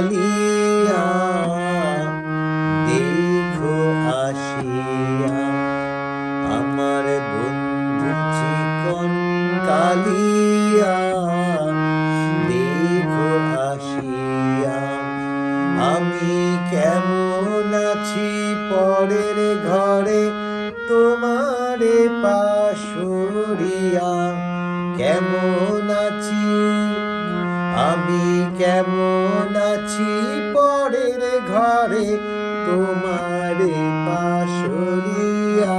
কালিয়া দেখো আসিয়া আমার বন্ধু চিকন কালিয়া দেখো আসিয়া, আমি কেমন আছি পরের ঘরে? তোমারে পাশরিয়া, কেমন আছি আমি কেমন আছি পরের ঘরে? তোমারে পাশরিয়া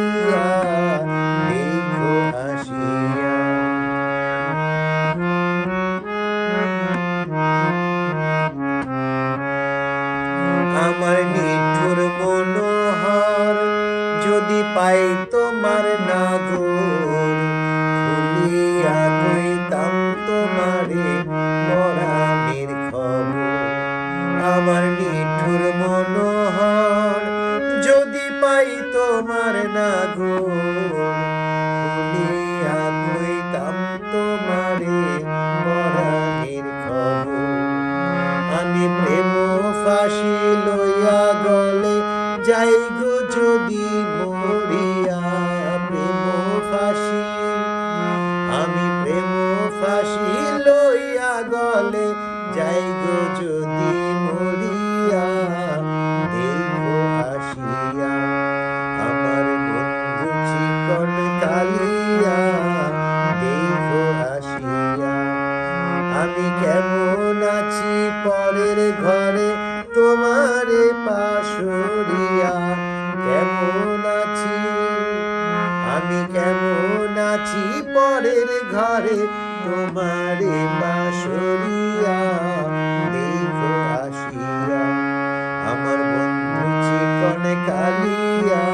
পাই তোমার নাগর। খুলিয়া কইতাম তোমারে পরাণের খবর আমার নিঠুর মনোহর যদি পাই তোমার নাগর। খুলিয়া কইতাম তোমারে পরাণের খবর আমি প্রেম ফাঁসি লইয়া গলে যাই গো যদি প্রেম ফাঁসি আমি প্রেম ফাঁসি লইয়া গলে যাই গো যদি আসিয়া আমি কেমন আছি পরের ঘরে তোমারে পাশরিয়া আছি পরের ঘরে তোমারে বাসরিয়া দেখো আসিয়া। আমার বন্ধু চিকনে কালিয়া